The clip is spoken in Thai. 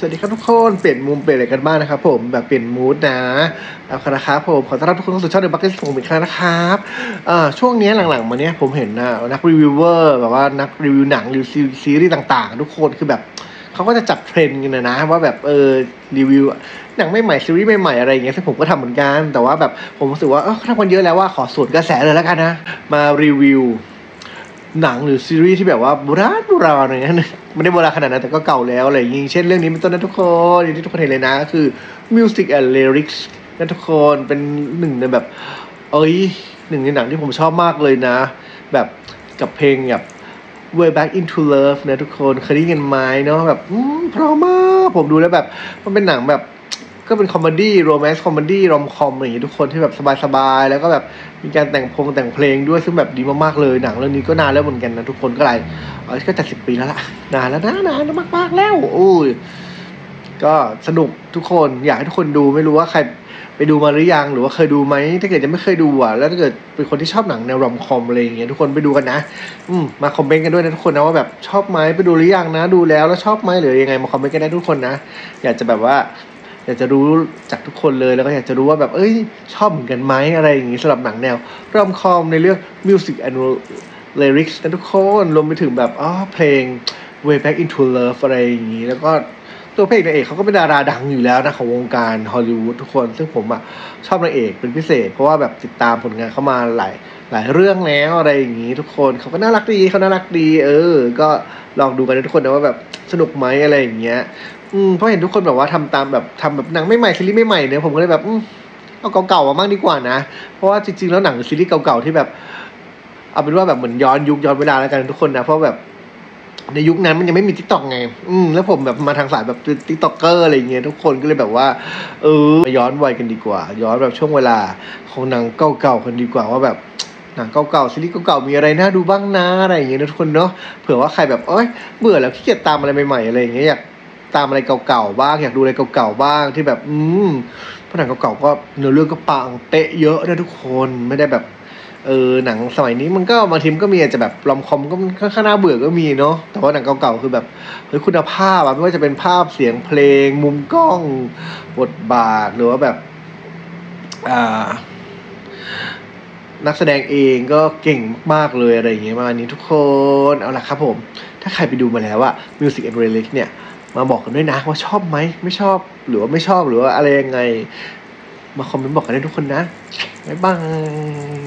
สวัสดีครับทุกคนเปลี่ยนมุมเปลี่ยนอะไรกันบ้างนะครับผมแบบเปลี่ยนมูดนะเอาละครับผมขอต้อนรับทุกคนเข้าสู่ช่องเดอะบัคเก็ตผมอีกครั้งนะครับอ่าช่วงนี้หลังๆมาเนี้ยผมเห็นนะนักรีวิวเวอร์แบบว่านักรีวิวหนังรีวิวซีรีส์ต่างๆ ทุกคนคือแบบเขาก็จะจับเทรนด์กันนะว่าแบบเออรีวิวหนังไม่ใหม่ซีรีส์ใหม่ๆอะไรอย่างเงี้ยซึ่งผมก็ทำเหมือนกันแต่ว่าแบบผมรู้สึกว่าเออเขาทำกันเยอะแล้วว่าขอสวนกระแสเลยแล้วกันนะมารีวิว หนังหรือซีรีส์ที่แบบว่าโบราณโบราณอะไรเงี้ยไม่ได้โบราณขนาดนั้นแต่ก็เก่าแล้วอะไรอย่างงี้เช่นเรื่องนี้เป็นต้นนะทุกคนอย่างที่ทุกคนเห็นเลยนะก็คือ Music and Lyrics นะทุกคนเป็นหนึ่งในแบบ เอ้ยหนึ่งในหนังที่ผมชอบมากเลยนะ แบบกับเพลงแบบ Way Back into Love นะทุกคนเคยได้ยินไหมเนาะแบบเพราะมากผมดูแล้วแบบ มันเป็นหนังแบบ ก็เป็นคอมเมดี้โรแมนต์คอมเมดี้รอมคอมอะไรอย่างงี้ทุกคนที่แบบสบายๆ แล้วก็แบบมีการแต่งพงแต่งเพลงด้วยซึ่งแบบดีมากๆเลยหนังเรื่องนี้ก็นานแล้วเหมือนกันนะทุกคนก็หลายเออก็จะสิบปีแล้วล่ะนานแล้วนะนานมากๆแล้วโอ้ยก็สนุกทุกคนอยากให้ทุกคนดูไม่รู้ว่าใครไปดูมาหรือยังหรือว่าเคยดูไหมถ้าเกิดยังไม่เคยดูอะแล้วถ้าเกิดเป็นคนที่ชอบหนังแนวรอมคอมอะไรอย่างเงี้ยทุกคนไปดูกันนะ อืมมาคอมเมนต์กันด้วยนะทุกคนนะว่าแบบชอบไหมไปดูหรือยังนะ ดูแล้วแล้วชอบไหมหรือยังไงมาคอมเมนต์กันได้ทุกคนนะ อยากจะแบบว่า อยากจะรู้จากทุกคนเลยแล้วก็อยากจะรู้ว่าแบบเอ้ยชอบเหมือนกันไหมอะไรอย่างงี้สำหรับหนังแนวรอมคอมในเรื่อง Music and Lyrics นะทุกคนรวมไปถึงแบบอ๋อเพลง Way Back into Love อะไรอย่างงี้ แล้วก็ตัวเพลงนางเอกเขาก็เป็นดาราดังอยู่แล้วนะของวงการฮอลลีวูดทุกคน ซึ่งผมอะชอบนางเอกเป็นพิเศษ เพราะว่าแบบติดตามผลงานเขามาหลายหลายเรื่องแล้วอะไรอย่างงี้ทุกคนเขาก็น่ารักดีเขาน่ารักดี เออ ก็ ลองดูกันนะทุกคนนะว่าแบบสนุกไหมอะไรอย่างเงี้ย อืมเพราะเห็นทุกคนแบบว่าทำตามแบบทำแบบหนังไม่ใหม่ซีรีส์ไม่ใหม่เนี่ยผมก็เลยแบบอืมเอาเก่าๆมาบ้างดีกว่านะ เพราะว่าจริงๆแล้วหนังซีรีส์เก่าๆที่แบบ เอาเป็นว่าแบบเหมือนย้อนยุคย้อนเวลาแล้วกันทุกคนนะเพราะแบบในยุคนั้นมันยังไม่มีทิกตอกไง อืม แล้วผมแบบมาทางสายแบบทิกตอกเกอร์อะไรเงี้ยทุกคนก็เลยแบบว่า เออ ย้อนวัยกันดีกว่า ย้อนแบบช่วงเวลาของหนังเก่าๆกันดีกว่าว่าแบบ หนังเก่าๆซีรีส์เก่าๆมีอะไรน่าดูบ้างนะอะไรอย่างเงี้ยนะทุกคนเนาะเผื่อว่าใครแบบเอ้ยเบื่อแล้วขี้เกียจตามอะไรใหม่ๆอะไรอย่างเงี้ยอยากตามอะไรเก่าๆบ้าง อยากดูอะไรเก่าๆบ้างที่แบบ อืมพหนังเก่าๆก็เนื้อเรื่องก็ปังเป๊ะเยอะนะทุกคนไม่ได้แบบเออหนังสมัยนี้มันก็บางทีมก็มีอาจจะแบบรอมคอมก็ค่อนข้างน่าเบื่อก็มีเนาะแต่ว่าหนังเก่าๆคือแบบเฮ้ยคุณภาพอะไม่ว่าจะเป็นภาพเสียงเพลง มุมกล้องบทบาทหรือว่าแบบ อ่า นักแสดงเองก็เก่งมากๆเลยอะไรอย่างเงี้ยประมาณนี้ทุกคนเอาละครับผม ถ้าใครไปดูมาแล้วอะ Music and Relic เนี่ยมาบอกกันด้วยนะว่าชอบไหมไม่ชอบหรือว่าไม่ชอบหรือว่าอะไรยังไง มาคอมเมนต์บอกกันได้ทุกคนนะบ๊ายบาย